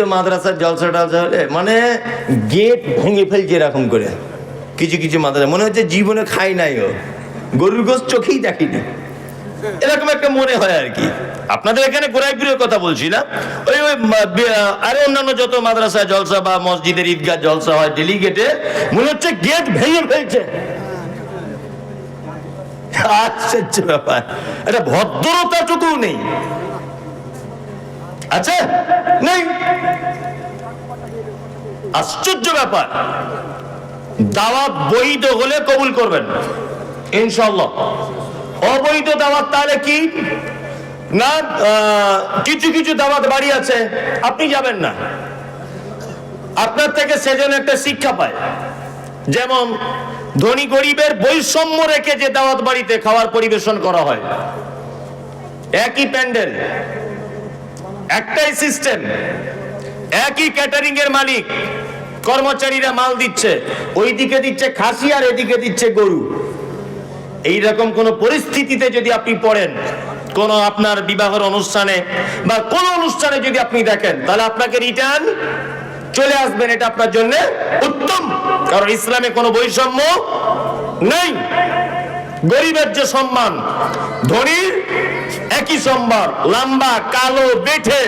তো মাদ্রাসার জলসা টলসা হলে মানে গেট ভেঙে ফেলছে এরকম করে। কিছু কিছু মাদ্রাসা, মনে হচ্ছে জীবনে খাই নাই ও। গরুর গোস চোখেই দেখিনি। এরকম একটা মনে হয় আর কি। আপনাদের এখানে গোরাইপুরের কথা বলছি না ওই ওই আরও অন্যান্য যত মাদ্রাসা, জলসা বা মসজিদের ঈদগাহ জলসা হয় ডেলিগেটে মনে হচ্ছে গেট ভেঙে ফেলছে। আশ্চর্য ব্যাপার। এটা ভদ্রতাটুকু নেই। আছে? নেই। আশ্চর্য ব্যাপার। দাওয়াত বৈধ হলে কবুল করবেন। ইনশাল্লাহ অবৈধ দাওয়াত তাহলে কি? না কিছু কিছু দাওয়াত বাড়ি আছে, আপনি যাবেন না। আপনার থেকে সেজন্য একটা শিক্ষা পায়। যেমন, ধনী গরিবের বৈষম্য রেখে যে দাওয়াত বাড়িতে খাওয়ার পরিবেশন করা হয়। একই প্যান্ডেল। একটাই সিস্টেম একই ক্যাটারিং এর মালিক, কর্মচারীরা মাল দিচ্ছে, ওইদিকে দিচ্ছে খাসি আর এদিকে দিচ্ছে গরু। এইরকম কোন পরিস্থিতিতে যদি আপনি পড়েন, কোন আপনার বিবাহের অনুষ্ঠানে বা কোন অনুষ্ঠানে যদি আপনি দেখেন, তাহলে আপনাকে রিটার্ন চলে আসবেন, এটা আপনার জন্য উত্তম। কারণ ইসলামে কোনো বৈষম্য নেই। গরিবের যে সম্মান, ধনীর একই সম্মান লম্বা, কালো, বেঠে,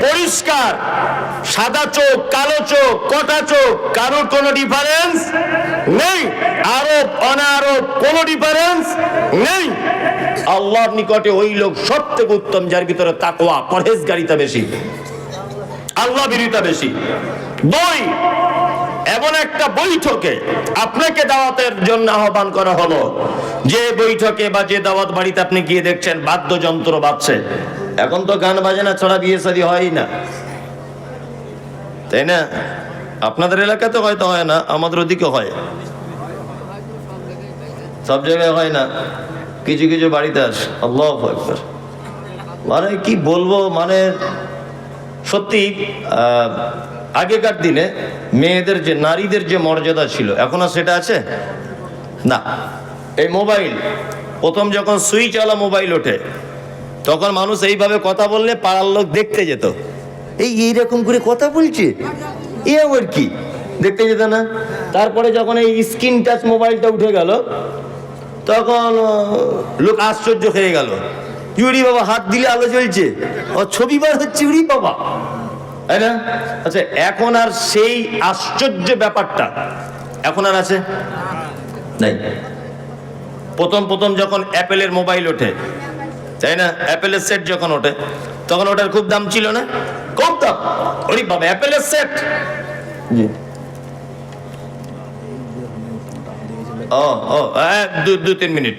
পরিষ্কার, সাদা চোখ, কালো চোখ, কটা চোখ, কারোর কোনো ডিফারেন্স নেই? আরব, অনারব, কোনো ডিফারেন্স নেই? আল্লাহর নিকটে ওই লোক সব থেকে উত্তম, যার ভিতরে তাকওয়া, পরহেজগারিতা বেশি। আল্লাহ বিরিতা বেশি। দুই এমন একটা বৈঠকে আপনাকে দাওয়াতের জন্য আহ্বান করা হলো। যে বৈঠকে বা যে দাওয়াত বাড়িতে আপনি গিয়ে দেখছেন, বাদ্যযন্ত্র বাজছে। এখন তো গান বাজনা ছাড়া বিয়ে শাদী হয় না। তাই না? আপনাদের এলাকাতে হয়তো হয় না, আমাদের ওদিকে হয়। সব জায়গায় হয় না। কিছু কিছু বাড়িতে আসে। আল্লাহ মানে কি বলব? মানে সত্যি আগেকার দিনে মেয়েদের যে, নারীদের যে মর্যাদা ছিল, এখন আর সেটা আছে? না। এই মোবাইল, প্রথম যখন সুইচ আলা মোবাইল ওঠে, তখন মানুষ এইভাবে কথা বললে পাড়ার লোক দেখতে যেত। এই এইরকম করে কথা বলছে? এ আবার কি? দেখতে যেত না? তারপরে যখন এই স্ক্রিন টাচ মোবাইলটা উঠে গেল, তখন লোক আশ্চর্য হয়ে গেল। ইউরি বাবা হাত দিলে আলো জ্বলছে। ও ছবি বার হচ্ছে ইউরি বাবা। তাই না? আচ্ছা এখন আর সেই আশ্চর্য ব্যাপারটা এখন আর আছে? নাই। প্রথম প্রথম যখন অ্যাপেলের মোবাইল ওঠে তাই না? অ্যাপেলের সেট যখন ওঠে তখন ওটার খুব দাম ছিল না? খুব দাম ওরে বাবা অ্যাপেলের সেট? ও ও হ্যাঁ, দু তিন মিনিট।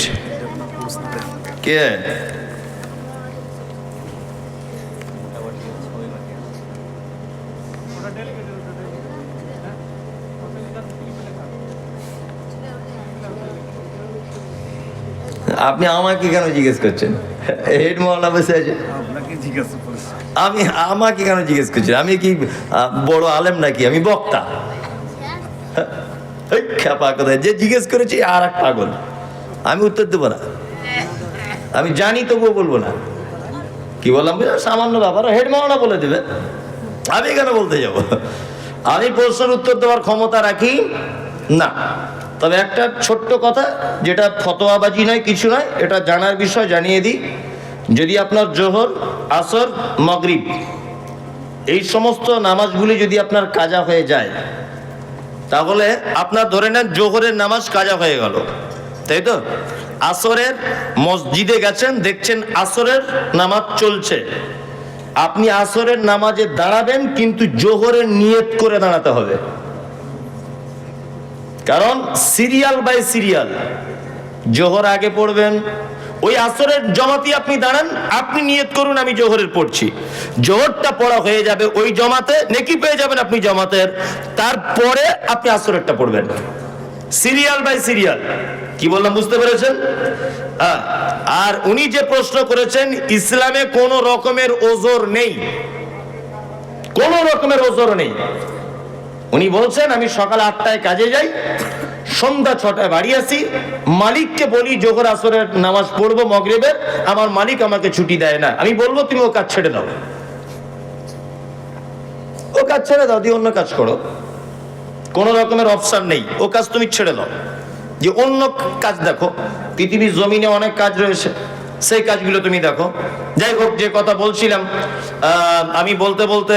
কে? আপনি আমাকে কেন জিজ্ঞেস করছেন? হেড মহল্লা বসে আছে। আপনাকে জিজ্ঞাসা করেছি। আমি আমাকে কেন জিজ্ঞেস করছেন? আমি কি বড় আলেম নাকি? আমি বক্তা। খ্যাপা যে জিজ্ঞেস করেছি আর এক পাগল। আমি উত্তর দেবো না। আমি জানি তবুও বলব না। কি বললাম? সামান্য ব্যাপার। হেড মাওনা বলে দেবে। আমি কেন বলতে যাব? আমি প্রশ্নের উত্তর দেওয়ার ক্ষমতা রাখি না। তবে একটা ছোট্ট কথা, যেটা ফতোয়াবাজি নয়, কিছু নয়, এটা জানার বিষয় জানিয়ে দিই। যদি আপনার জোহর, আসর, মগরিব, এই সমস্ত নামাজগুলি যদি আপনার কাজা হয়ে যায়, তাহলে আপনার ধরে নেন জোহরের নামাজ কাজা হয়ে গেল। তাই তো? আসরের মসজিদে গেছেন, দেখছেন আসরের নামাজ চলছে। আপনি আসরের নামাজে দাঁড়াবেন, কিন্তু জোহরের নিয়ত করে দাঁড়াতে হবে। কারণ সিরিয়াল বাই সিরিয়াল। জোহর আগে পড়বেন। ওই আসরের জমাতি আপনি দাঁড়ান, আপনি নিয়ত করুন আমি জোহরের পড়ছি। জোহরটা পড়া হয়ে যাবে ওই জমাতে, নেকি পেয়ে যাবেন আপনি জমাতের। তারপরে আপনি আসরেরটা পড়বেন। Serial by serial. কি বললাম, বুঝতে পেরেছেন। আর উনি যে প্রশ্ন করেছেন, ইসলামে কোন রকমের ওজোর নেই। কোন রকমের ওজোর নেই। উনি বলছেন, আমি সকাল আটটায় কাজে যাই, সন্ধ্যা ছটায় বাড়ি আসি, মালিককে বলি, জোহর আসরের নামাজ পড়ব মগরেবের, আমার মালিক আমাকে ছুটি দেয় না। আমি বলব, তুমি ও কাজ ছেড়ে দাও। ও কাজ ছেড়ে দাও, দিয়ে অন্য কাজ করো। কোনো রকমের অপশান নেই। ও কাজ তুমি ছেড়ে দাও। যে অন্য কাজ দেখো, পৃথিবীর জমিনে অনেক কাজ রয়েছে। সেই কাজগুলো তুমি দেখো। যাই হোক, যে কথা বলছিলাম আমি বলতে বলতে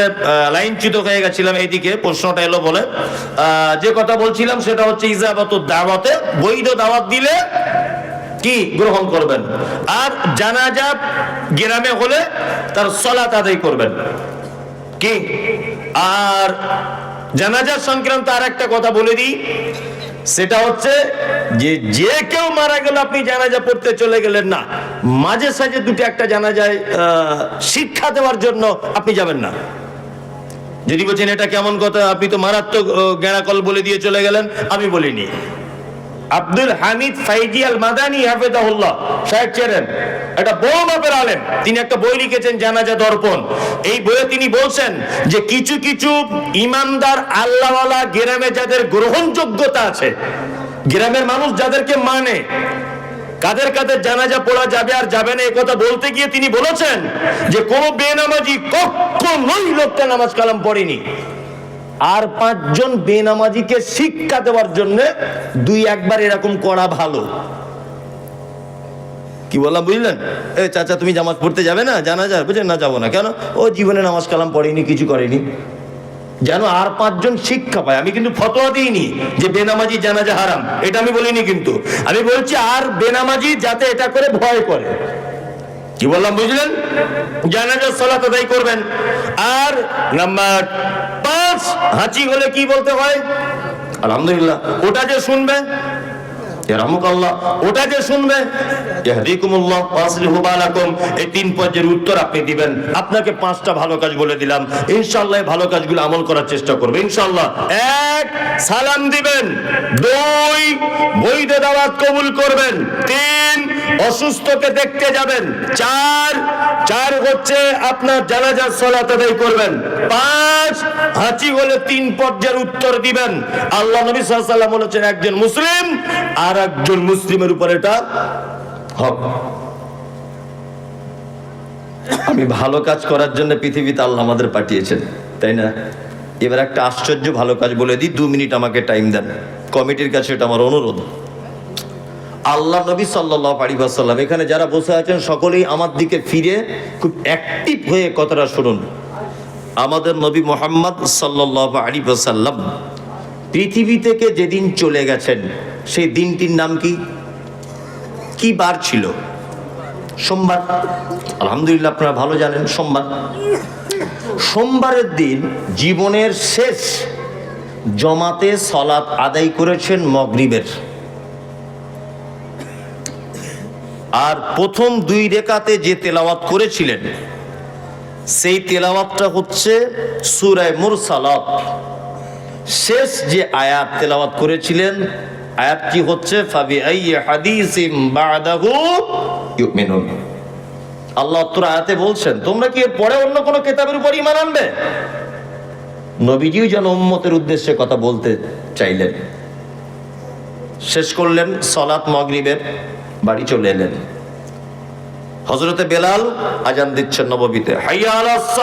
লাইনচ্যুত হয়ে গেছিলাম এইদিকে প্রশ্নটা এলো বলে। যে কথা বলছিলাম সেটা হচ্ছে ইজাবাত দাওয়াতে, বৈধ দাওয়াত দিলে কি গ্রহণ করবেন? আর জানাজা গ্রামে হলে তার সলাত আদায় করবেন। কি? আর জানাজা সংক্রান্ত আর একটা কথা বলে দিই, সেটা হচ্ছে যে যে কেউ মারা গেল আপনি জানাজা পড়তে চলে গেলেন না। মাঝে সাঝে দুটো একটা জানাজায় আহ, শিক্ষা দেওয়ার জন্য আপনি যাবেন না। যদি বলছেন এটা কেমন কথা? আপনি তো মারাত্মক জ্ঞানাকল বলে দিয়ে চলে গেলেন। আমি বলিনি। আব্দুল হামিদ ফাইজি আল মাদানি হাফেজাহুল্লাহ সাহেব চেরেন একটা বড় মাপের আলেম। তিনি একটা বই লিখেছেন জানাজা দর্পণ। এই বইয়ে তিনি বলছেন যে কিছু কিছু ইমানদার আল্লাহওয়ালা গ্রামে যাদের গ্রহণযোগ্যতা আছে গ্রামের মানুষ যাদেরকে মানে কাদের কাদের জানাজা পড়া যাবে আর যাবে না কথা বলতে গিয়ে তিনি বলেছেন যে কোন বেনামাজি কখনোই লোকটা নামাজ কালাম পড়েনি। আর পাঁচজন বেনামাজিকে শিক্ষা দেওয়ার জন্য দুই একবার এরকম করা ভালো। কি বললাম, বুঝলেন? এ চাচা, তুমি জামাজ পড়তে যাবে না? জানা বুঝলেন, না যাব না। কেন? ও জীবনে নামাজ কালাম পড়েনি, কিছু করেনি। যেন আর পাঁচজন শিক্ষা পায়। আমি কিন্তু ফতোয়া দিইনি যে বেনামাজি জানাজা হারাম। এটা আমি বলিনি কিন্তু। আমি বলছি আর বেনামাজি যাতে এটা করে ভয় করে। কি বললাম, বুঝলেন? জানাজা সলা আদায় করবেন। আর নাম্বার পাঁচ, হাঁচি হলে কি বলতে হয়? আলহামদুলিল্লাহ। ওটা যে শুনবে ওটা যে শুনবে এই তিন পর্যায়ের উত্তর আপনি দিবেন। আপনাকে পাঁচটা ভালো কাজ বলে দিলাম। ইনশাআল্লাহ ভালো কাজগুলো আমল করার চেষ্টা করবে। ইনশাআল্লাহ এক, সালাম দিবেন। দুই, বৈধ দাওয়াত কবুল করবেন। তিন অসুস্থকে দেখতে যাবেন। চার চার হচ্ছে আপনার জানাজার সলাত আদায় করবেন। পাঁচ, হাঁচি হলে তিন পর্যায়ের উত্তর দিবেন। আল্লাহ নবী আলাইহি বলেছেন, একজন মুসলিম আর একজন মুসলিমের উপর এটা হক। আমি ভালো কাজ করার জন্য পৃথিবীতে আল্লাহ আমাদের পাঠিয়েছেন, তাই না? এবার একটা আশ্চর্য ভালো কাজ বলে দিই, দু মিনিট আমাকে টাইম দেন। কমিটির কাছে এটা আমার অনুরোধ। আল্লাহ নবী সাল্লাহ আলিবাসাল্লাম এখানে যারা বসে আছেন সকলেই আমার দিকে ফিরে খুব অ্যাক্টিভ হয়ে কথাটা শুনুন। আমাদের নবী মোহাম্মদ সাল্লাহ আলী সাল্লাম পৃথিবী থেকে যেদিন চলে গেছেন, সেই দিনটির নাম কি? কি বার ছিল? সোমবার। আলহামদুলিল্লাহ আপনারা ভালো জানেন, সোমবার। সোমবারের দিন জীবনের শেষ জমাতে সলাৎ আদায় করেছেন মগরিবের। আর প্রথম দুই রেখাতে যে তেলাওয়াত করেছিলেন, সেই তেলাওয়াতটা হচ্ছে সুরায় মুরসালাত। শেষ যে আয়াত তেলাওয়াত করেছিলেন, আয়াতটি হচ্ছে ফাবি হাদিসিম বাদাহু ইউমিনুন। আল্লাহ তোর আয়াতে বলছেন, তোমরা কি এর পরে অন্য কোনো কিতাবের উপর ঈমান আনবে? নবীজিও যেন উম্মতের উদ্দেশ্যে কথা বলতে চাইলেন। শেষ করলেন সলাত মগরিবের। বাড়ি চলে এলেন। হজরতে বেলাল আজান দিচ্ছেন আলাস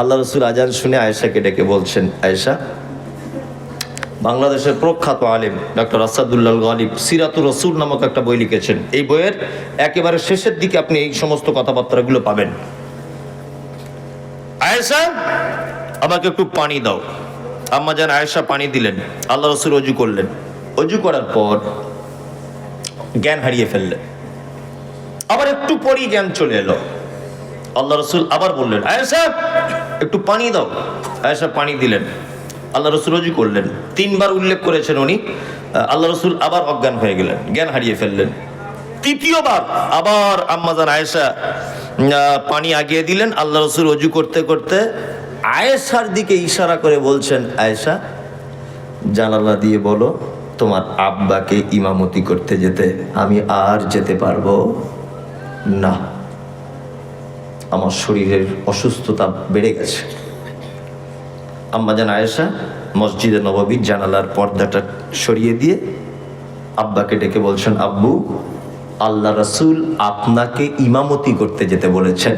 আল্লাহ রসুল আজান শুনে আয়েশাকে ডেকে বলছেন, আয়েশা, বাংলাদেশের প্রখ্যাত আলিম ডক্টর আসাদুল্লাহ গালিব সিরাতুর রসুল নামক একটা বই লিখেছেন। এই বইয়ের একেবারে শেষের দিকে আপনি এই সমস্ত কথাবার্তাগুলো পাবেন। আয়েশা, আমাকে একটু পানি দাও। আম্মা যান আয়েশা পানি দিলেন। আল্লাহ রসুল রজু করলেন। অজু করার পর জ্ঞান হারিয়ে ফেললেন আবার একটু পরই জ্ঞান চলে এলো। আল্লাহ রসুল আবার বললেন আয়েশা একটু পানি দাও। আয়েশা পানি দিলেন। আল্লাহ রসুল রজু করলেন। তিনবার উল্লেখ করেছেন উনি। আল্লাহ রসুল আবার অজ্ঞান হয়ে গেলেন, জ্ঞান হারিয়ে ফেললেন। তৃতীয়বার আবার আম্মাজান আয়েশা পানি আগিয়ে দিলেন। আল্লাহ রসুল অজু করতে করতে আয়েশার দিকে ইশারা করে বলছেন, আয়েশা, জানালা দিয়ে বলো তোমার আব্বাকে ইমামতি করতে যেতে আমি আর যেতে পারব না। আমার শরীরের অসুস্থতা বেড়ে গেছে। আম্মাজান আয়েশা মসজিদে নববীর জানালার পর্দাটা সরিয়ে দিয়ে আব্বাকে ডেকে বলছেন, আব্বু, আল্লাহ রাসূল আপনাকে ইমামতি করতে যেতে বলেছেন।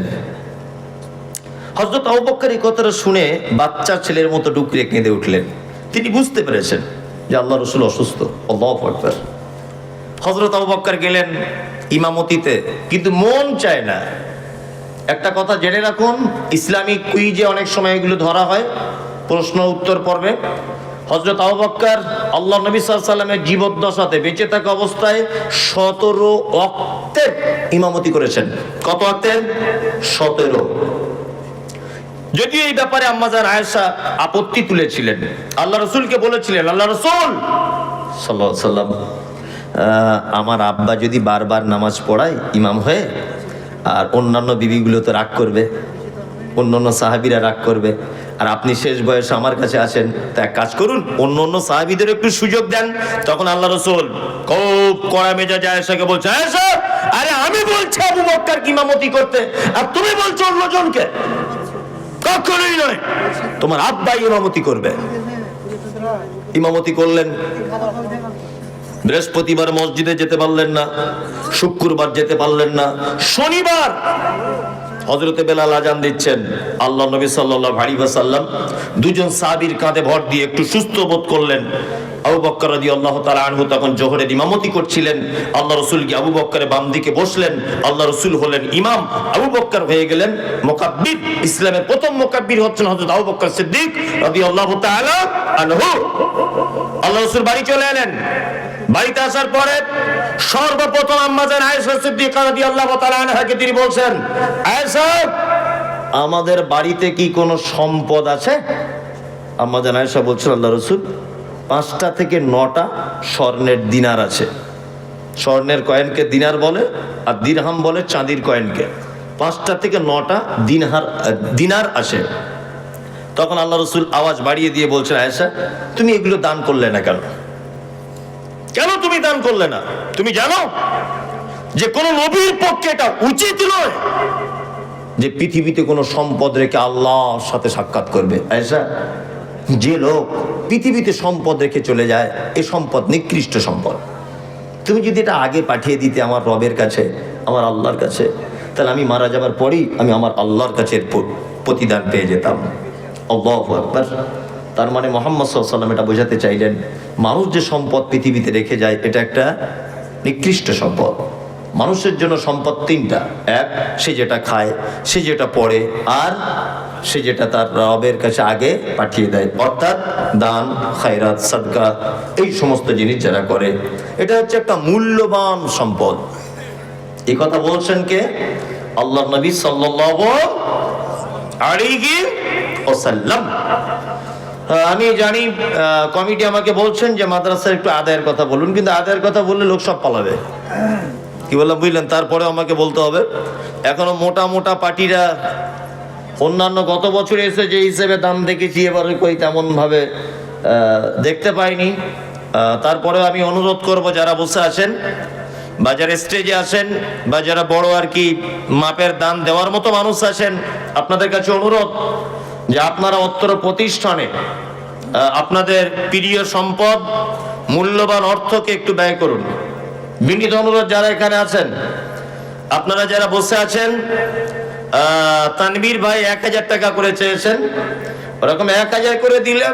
হজরত আবুবক্কর এই কথাটা শুনে বাচ্চা ছেলের মতো ডুকরে কেঁদে উঠলেন। তিনি বুঝতে পেরেছেন যে আল্লাহ রসুল অসুস্থ। আল্লাহ আকবার। হজরত আবুবক্কর গেলেন ইমামতিতে, কিন্তু মন চায় না। একটা কথা জেনে রাখুন, ইসলামিক কুইজে অনেক সময় এগুলো ধরা হয়। প্রশ্ন, উত্তর, পর্বে। হজরত আবুবক্কর আল্লাহ নবী সাল্লামের জীবদ্দশাতে বেঁচে থাকা অবস্থায় সতেরো অক্টের ইমামতি করেছেন। কত অক্টের? সতেরো। যদিও এই ব্যাপারে আম্মাজান আয়েশা আপত্তি তুলেছিলেন। আল্লাহ রসুলকে বলেছিলেন, আল্লাহ রসুল! সাল্লাম আমার আব্বা যদি বারবার নামাজ পড়ায় ইমাম হয়ে, আর অন্যান্য বিবিগুলো তো রাগ করবে অন্য সাহাবিরা রাগ করবে, আর আপনি শেষ বয়সে আমার কাছে আসেন, তা এক কাজ করুন অন্য অন্য সাহাবিদের একটু সুযোগ দেন, তখন আল্লাহ রসুল খুব কড়া মেজাজে আয়েশাকে বলছে, আয়েশা, আরে আমি বলছি আবু বক্কার কিমামতি করতে, আর তুমি বলছো অন্যজনকে কখনোই নয়। তোমার আব্বা ইমামতি করবে। ইমামতি করলেন। বৃহস্পতিবার মসজিদে যেতে পারলেন না। শুক্রবার যেতে পারলেন না। শনিবার হজরতে বেলাল আজান দিচ্ছেন, আল্লাহ নবী সাল্লাহ ভারি সাল্লাম দুজন সাহাবীর কাঁধে ভর দিয়ে একটু সুস্থ বোধ করলেন। আবু বক্কর রাদি আল্লাহ তালা আনহু তখন জোহরের ইমামতি করছিলেন। আল্লাহ রসুল গিয়ে আবু বক্করের বাম দিকে বসলেন। আল্লাহ রসুল হলেন ইমাম। আবু বক্কর হয়ে গেলেন মোকাব্বির। ইসলামের প্রথম মোকাব্বির হচ্ছেন হজরত আবু বক্কর সিদ্দিক রাদি আল্লাহ তাআলা আনহু। আল্লাহ রসুল বাড়ি চলে এলেন। বাড়িতে আসার পরে সর্বপ্রথম আম্মাজান আয়েশা সিদ্দিকা রাদিয়াল্লাহু তাআলা আনহাকে তিনি বলছেন, আয়েশা, আমাদের বাড়িতে কি কোনো সম্পদ আছে? আম্মাজান আয়েশা বলছেন, আল্লাহ রসুল, পাঁচটা থেকে নটা স্বর্ণের দিনার আছে। স্বর্ণের কয়েনকে দিনার বলে আর দিরহাম বলে চাঁদির কয়েনকে। পাঁচটা থেকে নটা দিনহার, দিনার আসে তখন আল্লাহ রসুল আওয়াজ বাড়িয়ে দিয়ে বলছেন, আয়েশা, তুমি এগুলো দান করলে না কেন? কেন তুমি দান করলে না? তুমি জানো যে কোন নবীর পক্ষে এটা উচিত নয় যে পৃথিবীতে কোনো সম্পদ রেখে আল্লাহর সাথে সাক্ষাৎ করবে। যে লোক পৃথিবীতে সম্পদ রেখে চলে যায়, এ সম্পদ নিকৃষ্ট সম্পদ। তুমি যদি এটা আগে পাঠিয়ে দিতে আমার রবের কাছে, আমার আল্লাহর কাছে, তাহলে আমি মারা যাবার পরেই আমি আমার আল্লাহর কাছে প্রতিদান পেয়ে যেতাম। আল্লাহু আকবার। তার মানে মোহাম্মদ সাল্লাম এটা বোঝাতে চাইলেন মানুষ যে সম্পদ পৃথিবীতে রেখে যায় এটা একটা নিকৃষ্ট সম্পদ। মানুষের জন্য সম্পদ তিনটা। এক সে যেটা খায় সে যেটা পড়ে আর সে যেটা তার রবের কাছে আগে পাঠিয়ে দেয়। অর্থাৎ দান খায়রাত সাদকা এই সমস্ত জিনিস যারা করে এটা হচ্ছে একটা মূল্যবান সম্পদ। এই কথা বলছেন কে? আল্লাহ নবী আহ, আমি জানি কমিটি আমাকে বলছেন যে মাদ্রাসার একটু আদায়ের কথা বলুন, কিন্তু আদায়ের কথা বললে লোক সব পালাবে। কি বললাম, বুঝলেন? তারপরে আমাকে বলতে হবে। এখনও মোটা মোটা পার্টিরা অন্যান্য গত বছর এসে যে হিসেবে দাম দেখেছি, এবারে কই তেমন ভাবে দেখতে পাইনি। তারপরে আমি অনুরোধ করব, যারা বসে আছেন বা যারা স্টেজে আসেন বা যারা বড় আর কি মাপের দান দেওয়ার মতো মানুষ আছেন, আপনাদের কাছে অনুরোধ যে আপনারা অত্র প্রতিষ্ঠানে আপনাদের প্রিয় সম্পদ, মূল্যবান অর্থকে একটু ব্যয় করুন। বিনীত অনুরোধ যারা এখানে আছেন, আপনারা যারা বসে আছেন তানবীর ভাই এক হাজার টাকা করে চেয়েছেন। ওরকম এক হাজার করে দিলে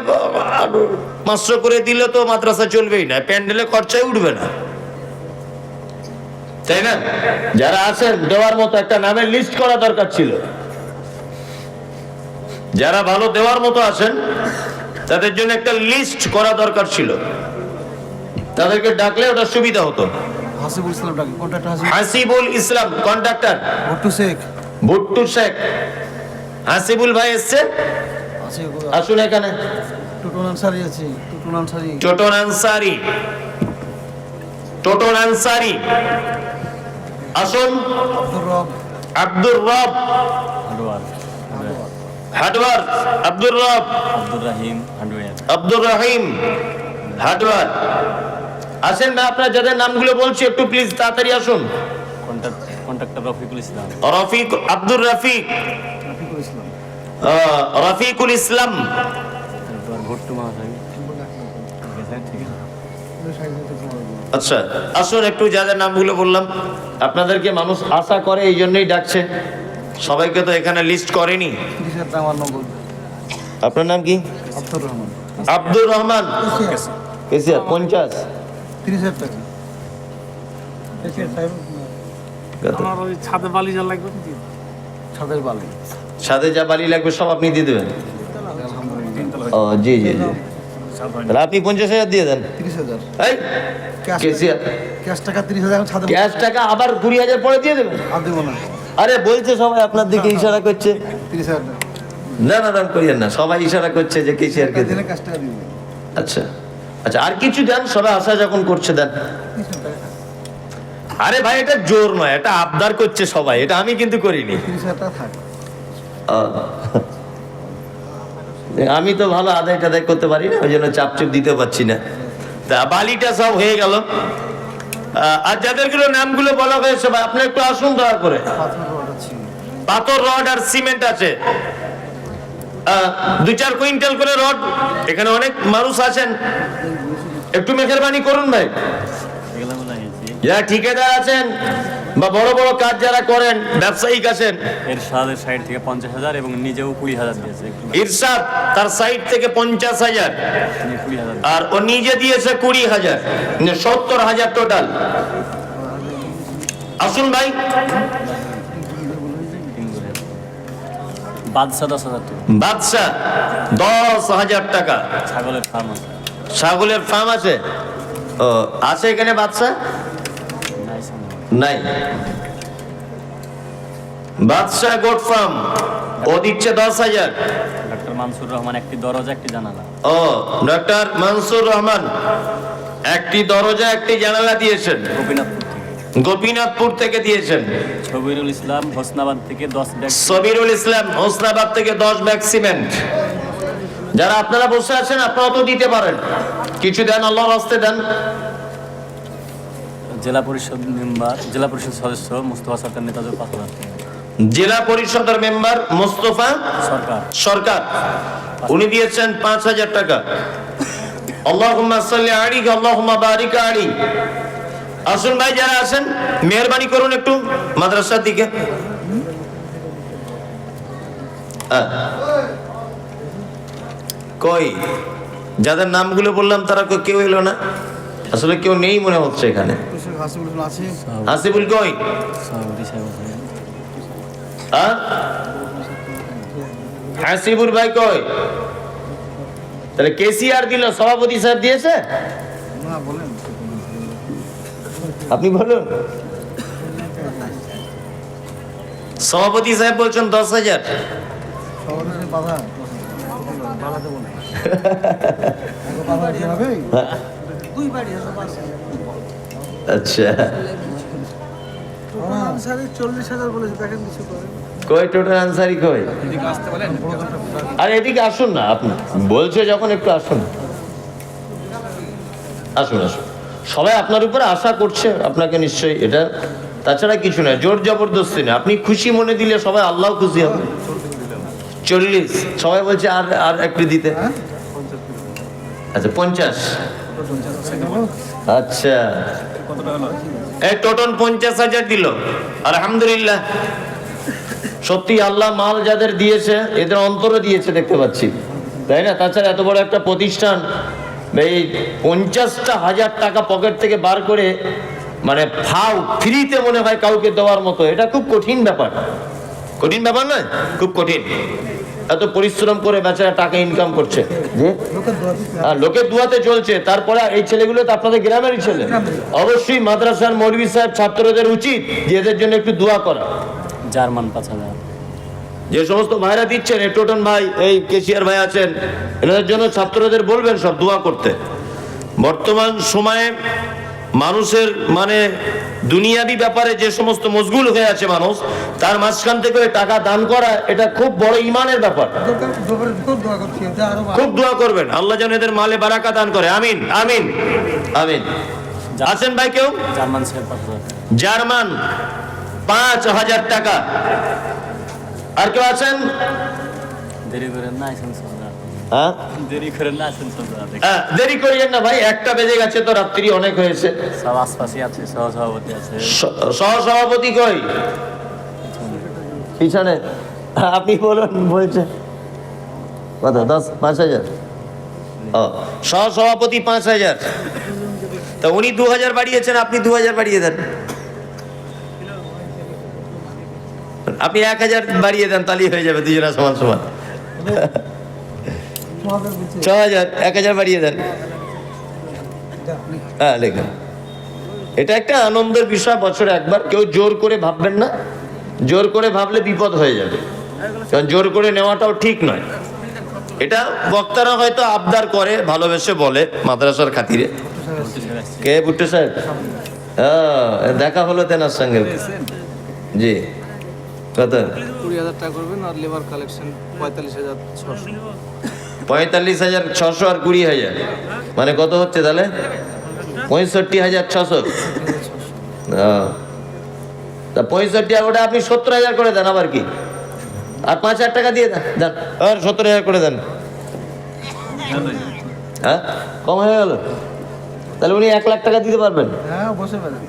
পাঁচশো করে দিলে তো মাদ্রাসা চলবেই না, প্যান্ডেলে খরচাই উঠবে না। তাই না? যারা আছেন, দেওয়ার মতো একটা নামের লিস্ট করা দরকার ছিল। যারা ভালো দেওয়ার মতো আছেন তাদের জন্য একটা লিস্ট করা দরকার ছিল। তাদেরকে ডাকলে ওটা সুবিধা হতো। হাসিবুল ইসলাম ডাকি কন্ট্রাক্ট হাসিবুল। ইসলাম কন্ট্রাক্টর ভট্টু শেখ। ভুট্টু শেখ। হাসিবুল ভাই এসছে? আসুন এখানে। টুটুন আনসারি আছে টুটুন আনসারি টোটন আনসারি টোটন আনসারি আসুন। আব্দুর রব। আব্দুর রব। হাটওয়ার আব্দুর রব। আব্দুর রাহিম আব্দুর রহিম হাটওয়ার আসেন না আপনার যাদের নামগুলো বলছি একটু প্লিজ তাড়াতাড়ি আসুন। কন্ট্রাক্টর রফিকুল ইসলাম। রফিক আব্দুর রফিক। রফিকুল ইসলাম। আচ্ছা আসুন একটু যাদের নামগুলো বললাম আপনাদেরকে মানুষ আশা করে এই জন্যই ডাকছে। সবাইকে তো এখানে লিস্ট করেনি। আমার নগদ আপনার নাম কি? আব্দুর রহমান। আব্দুর রহমান? কেসিয়ার পঞ্চাশ। তিরিশ হাজার টাকা। ছাদে বালি জল লাগবে? ছাদের বালি। সাথে যা বালি লাগবে সব আপনি দিয়ে দেবেন? ও জি জি জি। তাহলে আপনি পঞ্চাশ হাজার দিয়ে দেন। তিরিশ হাজার। এই ক্যাশ টাকা তিরিশ হাজার ক্যাশ টাকা আবার কুড়ি হাজার পরে দিয়ে দেবেন? আর দেবো না। আরে বলছে সবাই আপনার দিকে ইশারা করছে। তিরিশ হাজার না না না করিয়েন না। সবাই ইশারা করছে যে কেসিয়ারকে ক্যাশ টাকা দিবে। আচ্ছা। আচ্ছা আর কিছু দেন? সবাই আশা যখন করছে দেন। আরে ভাই এটা জোর নয় এটা আবদার করছে সবাই। এটা আমি কিন্তু করিনি। আমি তো ভালো আদায় টাদায় করতে পারি না ওই জন্য চাপ চুপ দিতে পারছি না। তা বালিটা সব হয়ে গেল। আর যাদেরগুলো নামগুলো বলা হয়েছে ভাই আপনি একটু আসুন দয়া করে। পাথর রড আর সিমেন্ট আছে। আহ, দু চার কুইন্টাল করে রড। এখানে অনেক মানুষ আছেন। একটু মেহরবানি করুন ভাই। যারা ঠিকাদার আছেন বা বড় বড় কাজ যারা করেন ব্যবসায়িক আছেন। এর সাদের সাইড থেকে পঞ্চাশ হাজার এবং নিজেও কুড়ি হাজার দিয়েছে ইরশাদ তার সাইড থেকে পঞ্চাশ হাজার। আর ও নিজে দিয়েছে কুড়ি হাজার। মানে সত্তর হাজার টোটাল আসুন ভাই তিন করে বাদশা দশ হাজার টাকা। বাদশাহ দশ হাজার টাকা। ছাগলের ফার্ম আছে। ছাগলের ফার্ম আছে? ও আছে এখানে বাদশাহ নাই বাদশাহ গোট ফার্ম ও দিচ্ছে দশ হাজার। ডক্টর মানসুর রহমান একটি দরজা একটি জানালা। ও ডক্টর মনসুর রহমান একটি দরজা একটি জানালা দিয়েছেন। গোপীনাথপুর থেকে গোপীনাথপুর থেকে দিয়েছেন। ছবিরুল ইসলাম হোসনাবাদ থেকে দশ ব্যাগ সবিরুল ইসলাম হোসনাবাদ থেকে দশ ব্যাগ সিমেন্ট। যারা আপনারা বসে আছেন আপনারা তো দিতে পারেন। কিছু দেন আল্লাহর হস্তে দেন। জেলা পরিষদ মেম্বার জেলা পরিষদ সদস্য মুস্তফা সরকার নেতাদের পাঁচ জেলা পরিষদের মেম্বার মোস্তফা সরকার। সরকার। উনি দিয়েছেন পাঁচ হাজার টাকা। আল্লাহুম্মা সাল্লি আলাইহি আল্লাহুম্মা বারিক আলাইহি আসুন ভাই, যারা আছেন, মেহরবানি করুন একটু মাদ্রাসার দিকে। কই? যাদের নামগুলো বললাম, তারা কেউ এলো না? আসলে কেউ নেই মনে হচ্ছে এখানে। হাসিবুল কই? হাসিবুল ভাই কই? তাহলে কেসিআর দিল, সভাপতি সাহেব দিয়েছে? না, বলেন। আপনি বলুন। সভাপতি সাহেব বলছেন দশ হাজার। আচ্ছা। কই টোটাল আনসারি কই? আরে এদিকে আসুন না আপনি বলছে যখন একটু আসুন। আসুন আসুন। সবাই আপনার উপরে আশা করছে, আপনাকে নিশ্চয়ই এটা, তাছাড়া কিছু না, জোর জবরদস্তি না। আপনি খুশি মনে দিলে সবাই আল্লাহ খুশি হবে। চল্লিশ, সবাই বলছে আর আর একটু দিতে আচ্ছা পঞ্চাশ। আচ্ছা। এই টোটন পঞ্চাশ হাজার দিল। আলহামদুলিল্লাহ। সত্যি আল্লাহ মাল যাদের দিয়েছে, এদের অন্তরে দিয়েছে দেখতে পাচ্ছি। তাই না? তাছাড়া এত বড় একটা প্রতিষ্ঠান এই পঞ্চাশটা হাজার টাকা পকেট থেকে বার করে মানে ফাও ফ্রিতে মনে হয় কাউকে দেওয়ার মতো। এটা খুব কঠিন ব্যাপার। কঠিন ব্যাপার নয় খুব কঠিন। এত পরিশ্রম করে বেচারা টাকা ইনকাম করছে। আর লোকের দুয়াতে চলছে। তারপরে এই ছেলেগুলো তো আপনাদের গ্রামেরই ছেলে। অবশ্যই মাদ্রাসার মৌলভী সাহেব ছাত্রদের উচিত যে এদের জন্য একটু দোয়া করা। জার্মান পাঁচ হাজার। যে সমস্ত ভাইরা দিচ্ছেন এই টোটন ভাই এই কেশিয়ার ভাই আছেন এনাদের জন্য ছাত্রদের বলবেন সব দোয়া করতে। বর্তমান সময়ে মানুষের মানে দুনিয়াবি ব্যাপারে যে সমস্ত মশগুল হয়ে আছে মানুষ তার মাঝখান থেকে টাকা দান করা এটা খুব বড় ইমানের ব্যাপার। খুব দোয়া করবেন আল্লাহ যেন এদের মালে বারাকা দান করে। আমিন আমিন আমিন। আছেন ভাই কেউ। জার্মান পাঁচ হাজার টাকা। আর কেউ আছেন? দেরি করেন না হ্যাঁ? দেরি করেন না আসেন সন্ধ্যা দেরি করিয়েন না ভাই একটা বেজে গেছে তো রাত্রি অনেক হয়েছে। সব আশপাশে আছে সহ সভাপতি আছে সহসভাপতি কই? পিছনে। আপনি বলুন বলছে। কত দশ পাঁচ হাজার? ও সহ সভাপতি পাঁচ হাজার। তা উনি দু হাজার বাড়িয়েছেন আপনি দু হাজার বাড়িয়ে দেন। আপনি এক হাজার বাড়িয়ে দেন তাহলেই হয়ে যাবে দুজনা সমান সমান। ছ হাজার এক হাজার বাড়িয়ে দেন। হ্যাঁ লেখেন। এটা একটা আনন্দের বিষয় বছরে একবার। কেউ জোর করে ভাববেন না। জোর করে ভাবলে বিপদ হয়ে যাবে। কারণ জোর করে নেওয়াটাও ঠিক নয়। এটা বক্তারা হয়তো আবদার করে ভালোবেসে বলে মাদ্রাসার খাতিরে। কে ভুট্টো সাহেব? হ্যাঁ, দেখা হলো তেনার সঙ্গে। জি। কত? কুড়ি হাজার টাকা করবেন আর লেবার কালেকশন পঁয়তাল্লিশ হাজার ছশো। পঁয়তাল্লিশ হাজার ছশো আর কুড়ি হাজার। মানে কত হচ্ছে তাহলে? পঁয়ষট্টি হাজার ছশো। হ্যাঁ। তা পঁয়ষট্টি আর ওটা আপনি সত্তর হাজার করে দেন আবার কি? আর পাঁচ হাজার টাকা দিয়ে দেন দেন। আর সত্তর হাজার করে দেন। হ্যাঁ? কম হয়ে গেল? তাহলে উনি এক লাখ টাকা দিতে পারবেন। হ্যাঁ বসে পেলেন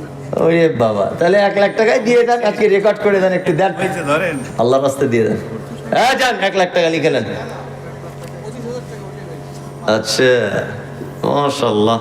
ওরে বাবা। তাহলে এক লাখ টাকায় দিয়ে দেন আজকে রেকর্ড করে দেন একটু দেন। আল্লাহ রাস্তে দিয়ে দেন। হ্যাঁ যান এক লাখ টাকা লিখে নেন। আচ্ছা মাশাল্লাহ